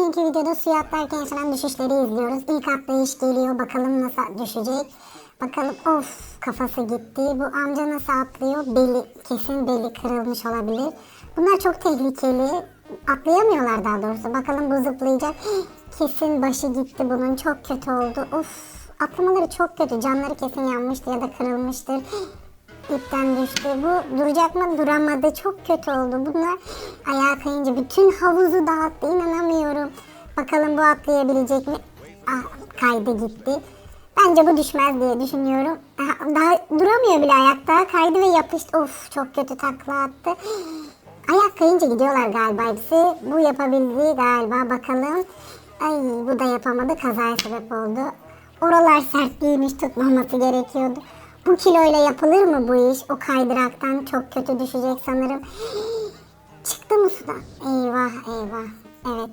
Bugünkü videoda suya atlarken yaşanan düşüşleri izliyoruz. İlk atlayış geliyor. Bakalım nasıl düşecek. Bakalım of kafası gitti. Bu amca nasıl atlıyor? Beli kesin beli kırılmış olabilir. Bunlar çok tehlikeli. Atlayamıyorlar daha doğrusu. Bakalım bu zıplayacak. Kesin başı gitti bunun. Çok kötü oldu. Of atlamaları çok kötü. Canları kesin yanmıştır ya da kırılmıştır. İpten düştü. Bu duracak mı? Duramadı. Çok kötü oldu. Bunlar ayağa kayınca bütün havuzu dağıttı. İnanamıyorum. Bakalım bu atlayabilecek mi? Ah, kaydı gitti. Bence bu düşmez diye düşünüyorum. Daha, duramıyor bile ayakta. Kaydı ve yapıştı. Of çok kötü takla attı. Ayak kayınca gidiyorlar galiba hepsi. Bu yapabildi galiba. Bakalım. Ay bu da yapamadı. Kazaya sebep oldu. Oralar sert değilmiş. Tutmaması gerekiyordu. Bu kiloyla yapılır mı bu iş? O kaydıraktan çok kötü düşecek sanırım. Çıktı mı sudan? Eyvah eyvah. Evet